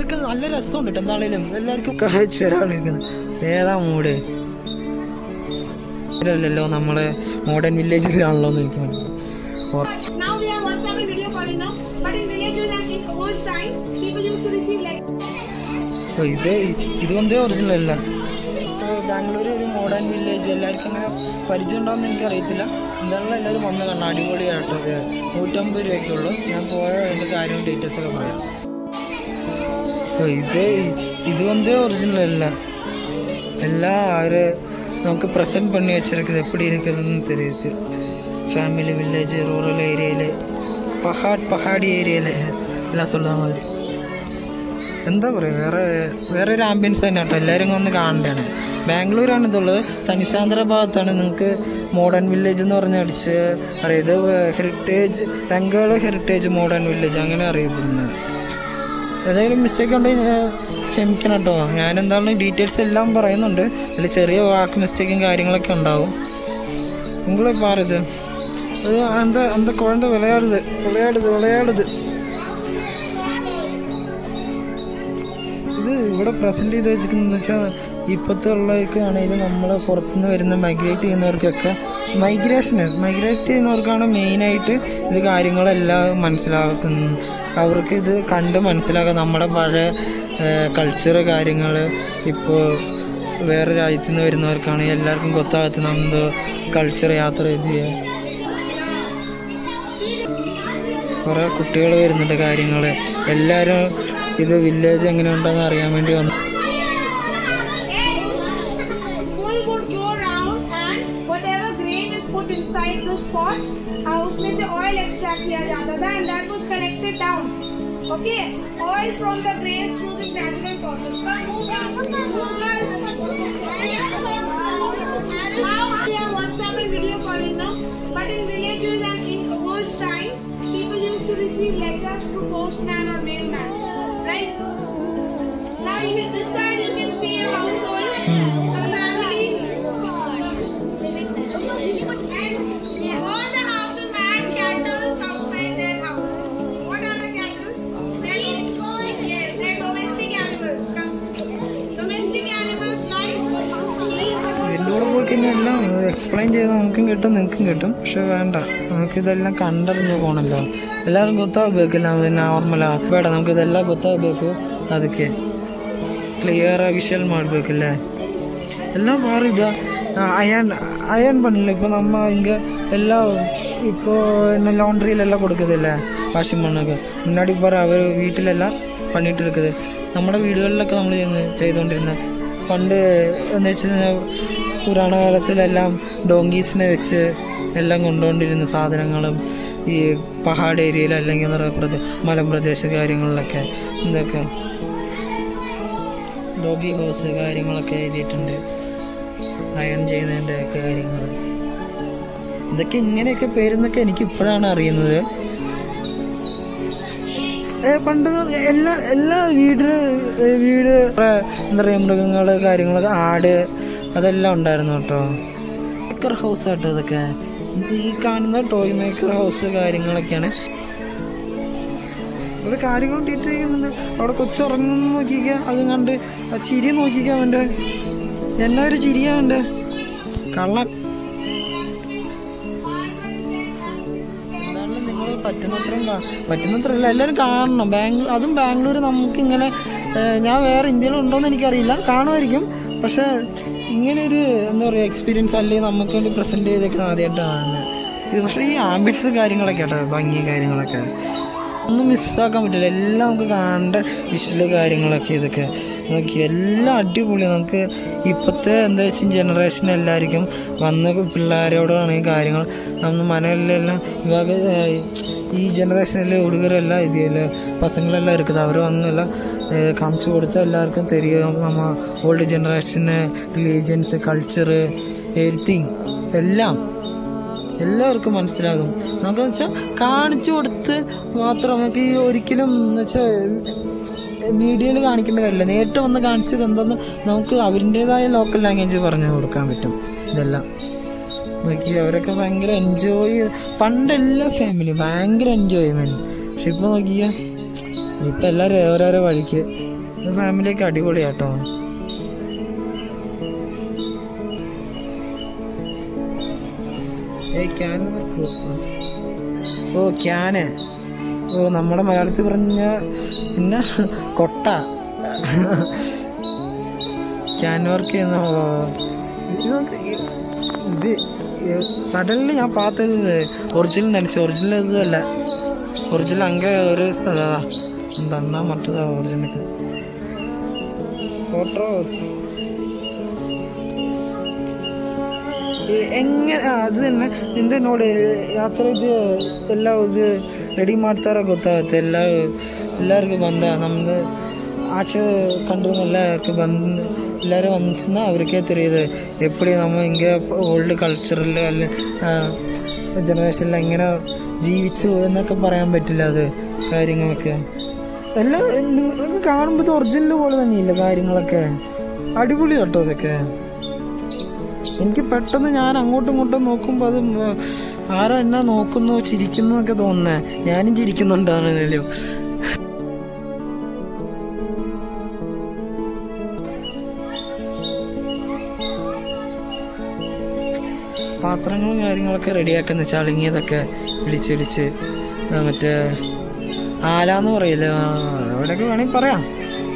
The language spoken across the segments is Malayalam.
ഇതൊക്കെ നല്ല രസമുണ്ട് കേട്ടോ എന്താണേലും. എല്ലാവർക്കും കഴിച്ചൊരാളിരിക്കുന്നത് ഏതാ മൂഡ് ല്ലോ നമ്മളെ മോഡേൺ വില്ലേജിലാണല്ലോ എന്ന് എനിക്ക് ഇത് ഇത് വന്നേ ഒറിജിനൽ അല്ല? ബാംഗ്ലൂർ ഒരു മോഡേൺ വില്ലേജ് എല്ലാവർക്കും അങ്ങനെ പരിചയം എനിക്ക് എനിക്കറിയത്തില്ല. എന്തായാലും എല്ലാവരും വന്ന് കണ്ട അടിപൊളിയായിട്ടോ നൂറ്റമ്പത് രൂപയ്ക്കുള്ളൂ ഞാൻ പോയ അതിന്റെ കാര്യവും ഡീറ്റെയിൽസ് ഒക്കെ പറയാം. ഇത് ഇത് இது ഒറിജിനൽ അല്ല. എല്ലാ ആര് നമുക്ക് நமக்கு പണി വെച്ചിരിക്കുന്നത് എപ്പടി ഇരിക്കുന്നതെന്ന് இருக்கிறதுன்னு ഫാമിലി വില്ലേജ് റൂറൽ ரூரல் ஏரியாவில் பஹாட் ഏരിയയിലെ എല്ലാം சொல்லுന്ന മാതിരി. എന്താ പറയുക വേറെ വേറെ ഒരു ആംബിയൻസ് തന്നെ കേട്ടോ. എല്ലാവരും ഒന്ന് കാണേണ്ടതാണ്. ബാംഗ്ലൂരാണ് ഇതുള്ളത്. തനിസാന്ദ്ര ഭാഗത്താണ്. നിങ്ങൾക്ക് മോഡേൺ വില്ലേജ് എന്ന് പറഞ്ഞ് അടിച്ച് അറിയത് heritage Rangola heritage modern village അങ്ങനെ അറിയപ്പെടുന്നത്. ഏതെങ്കിലും മിസ്റ്റേക്ക് ഉണ്ടെങ്കിൽ ക്ഷമിക്കണം കേട്ടോ. ഞാൻ എന്താണ് ഡീറ്റെയിൽസ് എല്ലാം പറയുന്നുണ്ട്. അതിൽ ചെറിയ വാക്ക് മിസ്റ്റേക്കും കാര്യങ്ങളൊക്കെ ഉണ്ടാവും. നിങ്ങളെ പാരുത് അത് അന്ത അന്ത കുഴന്ത വിളയാടുത്? വിളയാടുത് വിളയാടുത്. ഇത് ഇവിടെ പ്രസന്റ് ചെയ്ത് വെച്ചിരിക്കുന്നത് വെച്ചാൽ ഇപ്പോഴത്തെ ഉള്ളവർക്കാണെങ്കിലും നമ്മൾ പുറത്തുനിന്ന് വരുന്ന മൈഗ്രേറ്റ് ചെയ്യുന്നവർക്കൊക്കെ മൈഗ്രേഷൻ മൈഗ്രേറ്റ് ചെയ്യുന്നവർക്കാണ് മെയിനായിട്ട് ഇത് കാര്യങ്ങളെല്ലാം മനസ്സിലാക്കുന്നത്. അവർക്ക് ഇത് കണ്ട് മനസ്സിലാക്കാം നമ്മുടെ പഴയ കൾച്ചർ കാര്യങ്ങൾ ഇപ്പോൾ വേറെ രാജ്യത്തു നിന്ന് വരുന്നവർക്കാണ് എല്ലാവർക്കും കൊത്താകത്ത് നമ്മൾ കൾച്ചർ യാത്ര ചെയ്ത് കുറേ കുട്ടികൾ വരുന്നുണ്ട് കാര്യങ്ങൾ എല്ലാവരും ഇത് വില്ലേജ് എങ്ങനെ ഉണ്ടെന്ന് അറിയാൻ വേണ്ടി വന്നു. Here that was connected down. Okay, all from the grains through this natural process. Now they are WhatsApp and video calling now, but in villages and in old times, people used to receive letters through postman or mailman, right? Now this side you can see a household. Explain ചെയ്ത് നമുക്കും കിട്ടും നിങ്ങൾക്കും കിട്ടും. പക്ഷെ വേണ്ട നമുക്കിതെല്ലാം കണ്ടറിഞ്ഞ് പോകണല്ലോ എല്ലാവരും ಗೊತ್ತಾಗ ಬೇಕಿಲ್ಲ ನಮ್ಮದಿನ್ನ ನಾರ್ಮಲ್ വേട ನಮ್ಗೆ ಇದೆಲ್ಲ ಗೊತ್ತಾಗಬೇಕು ಅದಕ್ಕೆ ക്ലിയറായി വിഷ്വൽ ಮಾಡಬೇಕಿല്ലേ എല്ലാം മാറിയത് അയൺ അയൺ പണില്ല? ഇപ്പോൾ നമ്മൾ ഇങ്ങനെ എല്ലാ ഇപ്പോൾ എന്നെ ലോണ്ടറിയിലെല്ലാം കൊടുക്കത്തില്ലേ? വാഷിംഗ് മണ്ണൊക്കെ. മുന്നാടി പറ അവർ വീട്ടിലെല്ലാം പണിയിട്ട് എടുക്കുന്നത് നമ്മുടെ വീടുകളിലൊക്കെ നമ്മൾ ചെയ്തുകൊണ്ടിരുന്ന പണ്ട് എന്ന് വെച്ച് കഴിഞ്ഞാൽ പുരാണ കാലത്തിലെല്ലാം ഡോങ്കീസിനെ വെച്ച് എല്ലാം കൊണ്ടുകൊണ്ടിരുന്ന സാധനങ്ങളും ഈ പഹാഡ് ഏരിയയിൽ അല്ലെങ്കിൽ പ്രദേ മലമ്പ്രദേശ കാര്യങ്ങളിലൊക്കെ ഇതൊക്കെ ഡോഗി ഹോസ് കാര്യങ്ങളൊക്കെ എഴുതിയിട്ടുണ്ട്. അയൺ ചെയ്യുന്നതിന്റെ ഒക്കെ കാര്യങ്ങൾ. ഇതൊക്കെ ഇങ്ങനെയൊക്കെ പേരെന്നൊക്കെ എനിക്ക് ഇപ്പോഴാണ് അറിയുന്നത്. പണ്ട് എല്ലാ എല്ലാ വീട് വീട് എന്താ പറയുക മൃഗങ്ങൾ കാര്യങ്ങളൊക്കെ ആട് അതെല്ലാം ഉണ്ടായിരുന്നു കേട്ടോ. മേക്കർ ഹൗസ് ആട്ടോ ഇതൊക്കെ. ഇത് ഈ കാണുന്ന ടോയ് മേക്കർ ഹൗസ് കാര്യങ്ങളൊക്കെയാണ്. ഇവിടെ കാര്യങ്ങൾ ഇട്ടിരിക്കുന്നുണ്ട് അവിടെ കൊച്ചുറങ്ങുന്നു നോക്കിക്ക അതും കണ്ട് ആ ചിരി നോക്കിക്ക അവന്റെ. എന്നാ ഒരു ചിരിയാ അവന്റെ? കള്ളൻ. കാ- പറ്റുന്നത്രയല്ല എല്ലാവരും കാണണം. ബാംഗ്ലൂർ അതും ബാംഗ്ലൂർ നമുക്കിങ്ങനെ ഞാൻ വേറെ ഇന്ത്യയിലുണ്ടോയെന്ന് എനിക്കറിയില്ല. കാണുമായിരിക്കും. പക്ഷേ ഇങ്ങനെ ഒരു എന്താ പറയുക എക്സ്പീരിയൻസ് അല്ലെങ്കിൽ നമുക്ക് വേണ്ടി പ്രസന്റ് ചെയ്തേക്കുന്നത് ആദ്യമായിട്ടാണ് ഇത് പക്ഷേ ഈ ആംബിറ്റ്സ് കാര്യങ്ങളൊക്കെ കേട്ടോ ഭംഗി കാര്യങ്ങളൊക്കെ. ഒന്നും മിസ്സാക്കാൻ പറ്റില്ല. എല്ലാം നമുക്ക് കാണേണ്ട വിഷൽ കാര്യങ്ങളൊക്കെ ഇതൊക്കെ. നോക്കി എല്ലാം അടിപൊളി. നമുക്ക് ഇപ്പോഴത്തെ എന്താ വെച്ചാൽ ജനറേഷൻ എല്ലാവർക്കും വന്ന പിള്ളേരോടാണ് ഈ കാര്യങ്ങൾ. നമ്മൾ മനയിലെല്ലാം ഇവാക ഈ ജനറേഷനിലെ ഉടുകരെല്ലാം ഇതിലെ പസങ്ങളെല്ലാം ഇരിക്കുന്നത്. അവർ വന്നെല്ലാം കാണിച്ചു കൊടുത്താൽ എല്ലാവർക്കും തരിക നമ്മൾ ഓൾഡ് ജനറേഷന് റിലീജിയൻസ് കൾച്ചറ് എവറിത്തിങ് എല്ലാം. എല്ലാവർക്കും മനസ്സിലാകും. നമുക്ക് വെച്ചാൽ കാണിച്ചു കൊടുത്ത് മാത്രം നമുക്ക് ഈ ഒരിക്കലും എന്ന് വെച്ചാൽ മീഡിയയിൽ കാണിക്കേണ്ട കാര്യമില്ല നേരിട്ട് വന്ന് കാണിച്ചത് എന്തെന്ന് നമുക്ക് അവരിന്റെതായ ലോക്കൽ ലാംഗ്വേജ് പറഞ്ഞു കൊടുക്കാൻ പറ്റും. ഇതെല്ലാം. നോക്കി അവരൊക്കെ ഭയങ്കര എൻജോയ് പണ്ടെല്ലാ ഫാമിലി ഭയങ്കര എൻജോയ്മെന്റ് പക്ഷെ ഇപ്പോൾ നോക്കിയാൽ ഇപ്പം എല്ലാവരും ഓരോരോ വഴിക്ക്. ഫാമിലിയൊക്കെ അടിപൊളിയാട്ടോ. ഓ ക്യാന്. ഓ നമ്മുടെ മലയാളത്തിൽ പറഞ്ഞ പിന്നെ കൊട്ട. ക്യാൻവർക്ക് എന്ന ഇത് സഡൻലി ഞാൻ പാത്തത് ഒറിജിനൽ നടിച്ചു ഒറിജിനൽ ഇതല്ല ഒറിജിനൽ അങ്ങനെ ഒരു എന്താ മറ്റതാ ഒറിജിനൽ ഫോട്ടോ ಹೆಂಗೆ ಅದು തന്നെ ನಿಂದೆ ನೋಡಿ ಯಾವ ಥರ ಇದು ಎಲ್ಲ ಇದು ರೆಡಿ ಮಾಡ್ತಾರೋ ಗೊತ್ತಾಗುತ್ತೆ ಎಲ್ಲ ಎಲ್ಲರಿಗೂ ಬಂದ ನಮ್ಮದು ಆಚೆ ಕಂಡ್ರೂ ಎಲ್ಲರಿಗೂ ಬಂದು എല്ലാവരും വന്നിട്ടുണ്ടെന്നാൽ അവർക്കേ തെരിയത് എപ്പടി നമ്മൾ ഇങ്ങനെ ഓൾഡ് കൾച്ചറിൽ അല്ല ജനറേഷനിൽ എങ്ങനെ ജീവിച്ചു എന്നൊക്കെ പറയാൻ പറ്റില്ല അത് കാര്യങ്ങളൊക്കെ എല്ലാം നിങ്ങൾക്ക് കാണുമ്പോൾ ഇത് ഒറിജിനൽ പോലെ തന്നെയില്ല കാര്യങ്ങളൊക്കെ അടിപൊളി കേട്ടോ ഇതൊക്കെ എനിക്ക് പെട്ടെന്ന് ഞാൻ അങ്ങോട്ടും ഇങ്ങോട്ടും നോക്കുമ്പോൾ അത് ആരാ എന്നാ നോക്കുന്നു ചിരിക്കുന്നു ഒക്കെ തോന്നുന്നേ. ഞാനും ചിരിക്കുന്നുണ്ടാണെന്നല്ലോ പാത്രങ്ങളും കാര്യങ്ങളൊക്കെ റെഡിയാക്കുന്ന ചളിങ്ങിയതൊക്കെ വിളിച്ചിടിച്ച് മറ്റേ ആലാന്ന് പറയില്ല? അവിടെയൊക്കെ വേണമെങ്കിൽ പറയാം.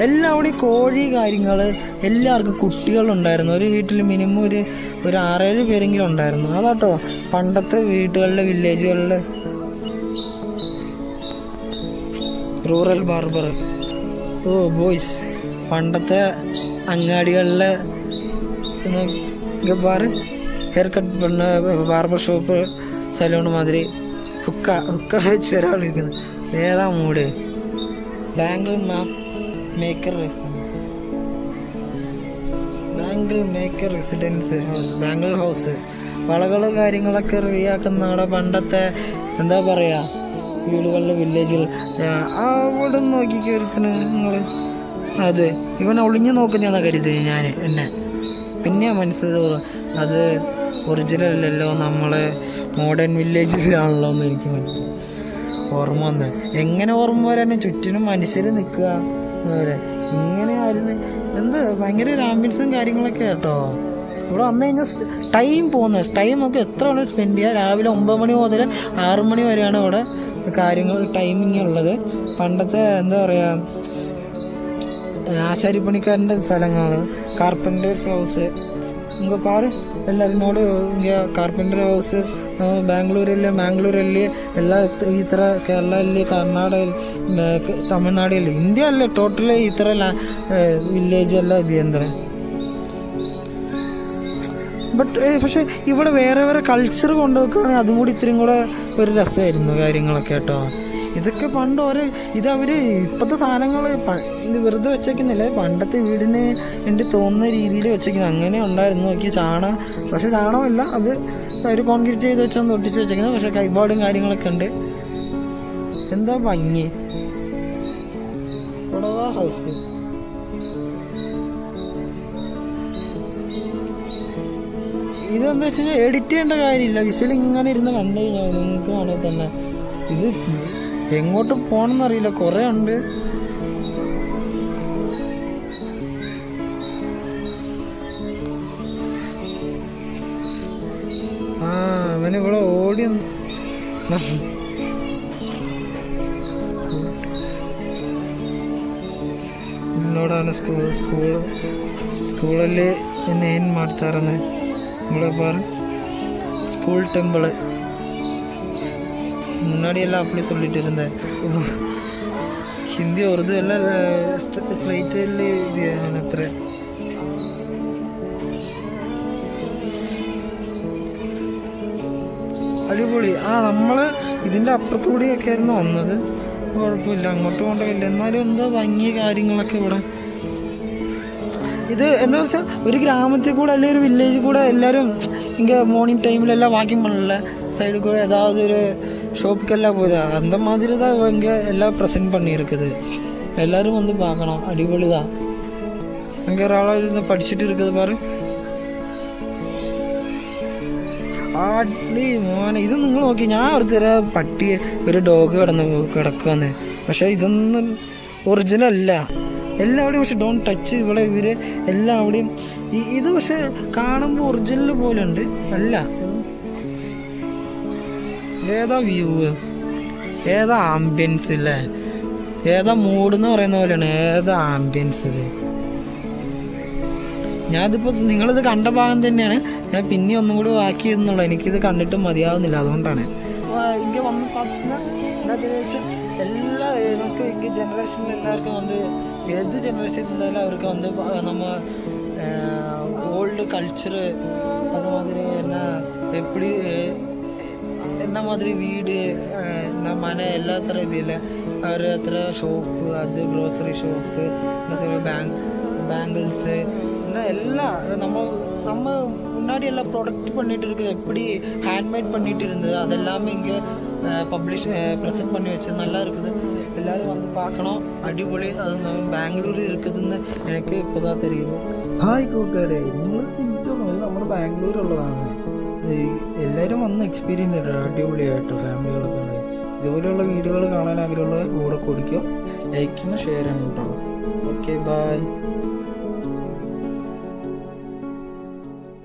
എല്ലാവിടെയും കോഴി കാര്യങ്ങൾ എല്ലാവർക്കും കുട്ടികളുണ്ടായിരുന്നു. ഒരു വീട്ടിൽ മിനിമം ഒരു ഒരു ആറേഴ് പേരെങ്കിലും ഉണ്ടായിരുന്നു. അതാട്ടോ പണ്ടത്തെ വീടുകളിലെ വില്ലേജുകളിലെ. Rural barber oh boys. പണ്ടത്തെ അങ്ങാടികളിലെ ഗബ്ബാർ ഹെയർ കട്ട് പെണ്ണ് ബാർബർ ഷോപ്പ് സലൂൺ മാതിരി. ഹുക്ക ഹുക്ക വെച്ച് ഒരാളിരിക്കുന്നത് ഏതാ mood Bangalore map maker residence bangle maker residence house bangle house വളകൾ കാര്യങ്ങളൊക്കെ റെഡിയാക്കുന്ന അവിടെ പണ്ടത്തെ എന്താ പറയുക വീടുകളിലെ വില്ലേജിൽ അവിടെ നോക്കി കയറിത്തിന് നിങ്ങൾ അതെ ഇവൻ ഒളിഞ്ഞു നോക്കുന്നതാ കരുതി ഞാൻ എന്നെ. പിന്നെ മനസ്സിലാവും അത് ഒറിജിനൽ അല്ലല്ലോ നമ്മളെ മോഡേൺ വില്ലേജിലാണല്ലോ എന്ന് എനിക്ക് മനസ്സിലായി. ഓർമ്മ വന്ന്. എങ്ങനെ ഓർമ്മ വരാനും? ചുറ്റിനും മനുഷ്യർ നിൽക്കുക. എന്നപോലെ ഇങ്ങനെ ആയിരുന്നു എന്ത് ഭയങ്കര ഒരു ആംബിയൻസും കാര്യങ്ങളൊക്കെ കേട്ടോ. ഇവിടെ വന്നു കഴിഞ്ഞാൽ ടൈം പോകുന്നത്. ടൈം നമുക്ക് എത്ര വേണമെങ്കിലും സ്പെൻഡ് ചെയ്യാം. രാവിലെ ഒമ്പത് മണി മുതൽ ആറ് മണി വരെയാണ് ഇവിടെ കാര്യങ്ങൾ ടൈമിങ് ഉള്ളത്. പണ്ടത്തെ എന്താ പറയുക ആശാരിപ്പണിക്കാരന്റെ സ്ഥലങ്ങൾ കാർപ്പന്റേഴ്സ് ഹൗസ് ഇങ്ങ പാറ് ಎಲ್ಲರಿನೋಡು ಹಿಂಗೆ ಕಾರ್ಪೆಂಟರ್ ಹೌಸ್ ಬ್ಯಾಂಗ್ಳೂರಲ್ಲಿ ಮ್ಯಾಂಗ್ಳೂರಲ್ಲಿ ಎಲ್ಲ ಇತ್- ಈ ಥರ ಕೇರಳಲ್ಲಿ ಕರ್ನಾಟಕ ತಮಿಳ್ನಾಡಲ್ಲಿ ಇಂಡಿಯಾ ಅಲ್ಲೇ ಟೋಟಲಿ ಈ ಥರ ಲಾ വില്ലേജ് എല്ലാം ഇത് എന്താ ബട്ട് പക്ഷെ ഇവിടെ വേറെ വേറെ കൾച്ചർ കൊണ്ടുവെക്കുകയാണെങ്കിൽ അതും കൂടി ഇത്രയും കൂടെ ഒരു രസമായിരുന്നു കാര്യങ്ങളൊക്കെ കേട്ടോ ഇതൊക്കെ പണ്ട് ഓരോ ഇത് അവർ ഇപ്പോഴത്തെ സാധനങ്ങൾ വെറുതെ വെച്ചേക്കുന്നില്ല? പണ്ടത്തെ വീടിന് വേണ്ടി തോന്നുന്ന രീതിയിൽ വെച്ചേക്കുന്നത് അങ്ങനെ ഉണ്ടായിരുന്നു. നോക്കി ചാണകം പക്ഷേ ചാണകമല്ല അത് ഒരു കോൺക്രീറ്റ് ചെയ്ത് വെച്ചാൽ തൊട്ടിച്ച് വെച്ചേക്കുന്നത് പക്ഷേ കൈപാടും കാര്യങ്ങളൊക്കെ ഉണ്ട്. എന്താ ഭംഗി? ഹൗസ്. ഇതെന്താ വെച്ച് കഴിഞ്ഞാൽ എഡിറ്റ് ചെയ്യേണ്ട കാര്യമില്ല. വിഷ്വൽ ഇങ്ങനെ ഇരുന്ന് കണ്ടു കഴിഞ്ഞാൽ നിങ്ങൾക്ക് വേണമെങ്കിൽ തന്നെ. ഇത് എങ്ങോട്ട് പോണെന്നറിയില്ല കുറെ ഉണ്ട്. ആ അവന് ഇവിടെ ഓടി ഇന്നോടാണ് സ്കൂൾ സ്കൂൾ സ്കൂളല്ലേ എന്നെ ഏൻ മാറ്റാറന്ന് നമ്മളെ പറ സ്കൂൾ ടെമ്പിൾ. டெம்பிள் முன்னாடி எல்லாம் அப்படி சொல்லிட்டு இருந்தேன் ഹിന്ദി ഉറുദു എല്ലാം സ്ലൈറ്റിൽ ഇത് അത്ര അടിപൊളി ആ നമ്മൾ ഇതിൻ്റെ അപ്പുറത്തുകൂടിയൊക്കെ ആയിരുന്നു വന്നത് കുഴപ്പമില്ല അങ്ങോട്ട് പോകേണ്ടതില്ല എന്നാലും എന്താ ഭംഗി കാര്യങ്ങളൊക്കെ ഇവിടെ ഇത് എന്താ വെച്ചാൽ ഒരു ഗ്രാമത്തിൽ കൂടെ അല്ലെങ്കിൽ ഒരു വില്ലേജിൽ കൂടെ എല്ലാവരും இங்கே மார்னிங் டைமில் எல்லாம் வாக்கிங் பண்ணல சைடு கூட ஏதாவது ஒரு ஷாப்புக்கெல்லாம் போகுது அந்த மாதிரி தான் இங்கே எல்லாம் ப்ரெசென்ட் பண்ணியிருக்குது எல்லாரும் வந்து பார்க்கணும் அடிபொளி தான் அங்கே ஒரு ஆளாக இருந்து படிச்சுட்டு இருக்குது பாரு അടി മോനെ ഇത് നിങ്ങൾ നോക്കി ഞാൻ ഒരു തര പട്ടി ഒരു ഡോഗ് കിടന്ന് കിടക്കുവന്ന് പക്ഷെ ഇതൊന്നും ഒറിജിനൽ അല്ല എല്ലാവിടെയും പക്ഷെ ഡോൺ ടച്ച് ഇവിടെ ഇവര് എല്ലാവിടെയും ഈ- ഇത് പക്ഷെ കാണുമ്പോൾ ഒറിജിനൽ പോലെ ഉണ്ട് അല്ല ഏതാ വ്യൂ ഏതാ ആംബിയൻസ് ഇല്ലേ ഏതാ മൂഡ് എന്ന് പറയുന്ന പോലെയാണ് ഏതാ ആംബിയൻസ് ഇത് ഞാനിതിപ്പോൾ നിങ്ങളിത് കണ്ട ഭാഗം തന്നെയാണ് ഞാൻ പിന്നെ ഒന്നും കൂടി ബാക്കി എന്നുള്ളൂ എനിക്കിത് കണ്ടിട്ട് മതിയാവുന്നില്ല അതുകൊണ്ടാണ് ഇങ്ങനെ വന്ന് പാച്ചില്ല എന്താ വെച്ചാൽ എല്ലാ ഏ, നമുക്ക് ഈ ജനറേഷനിൽ എല്ലാവർക്കും വന്ന് ഏത് ജനറേഷൻ இருந்தாலும் അവർക്ക് வந்து ப- நம்ம ஓல்டு கல்ச்சரு அது மாதிரி என்ன எப்படி ಅನ್ನ ಮಾದರಿ ವೀಡು ನಮ್ಮ ಮನೆ ಎಲ್ಲ ಥರ ಇದೆಯಲ್ಲ ಅವ್ರ ಹತ್ರ ಶೋಪ್ ಅದು ಗ್ರೋಸರಿ ಶಾಪ್ ಮತ್ತು ಬ್ಯಾಂಕ್ பேங்கிள்ஸு இன்னும் எல்லாம் நம்ம நம்ம முன்னாடி எல்லாம் ப்ரொடக்ட் பண்ணிகிட்டு இருக்குது எப்படி ஹேண்ட்மேட் பண்ணிகிட்டு இருந்தது அதெல்லாமே இங்கே பப்ளிஷ் ப்ரெசென்ட் பண்ணி வச்சு நல்லா இருக்குது எல்லோரும் வந்து பார்க்கணும் அடிப்பொழி அது ബാംഗ്ലൂർ இருக்குதுன்னு எனக்கு இப்போ தான் தெரியும் ஹாய் கூட்டாரு നിങ്ങൾക്ക് തിരിച്ചു നമ്മുടെ ബാംഗ്ലൂർ ഉള്ളതാണ് എല്ലാവരും വന്ന് എക്സ്പീരിയൻസ് ചെയ്യണം അടിപൊളിയായിട്ട് ഫാമിലികളൊക്കെ ഉണ്ട് ഇതുപോലെയുള്ള വീഡിയോകൾ കാണാൻ ആഗ്രഹമുള്ള കൂടെ കുടിക്കുക ലൈക്കും ഷെയർ ചെയ്യണം കേട്ടോ ഓക്കെ ബായ്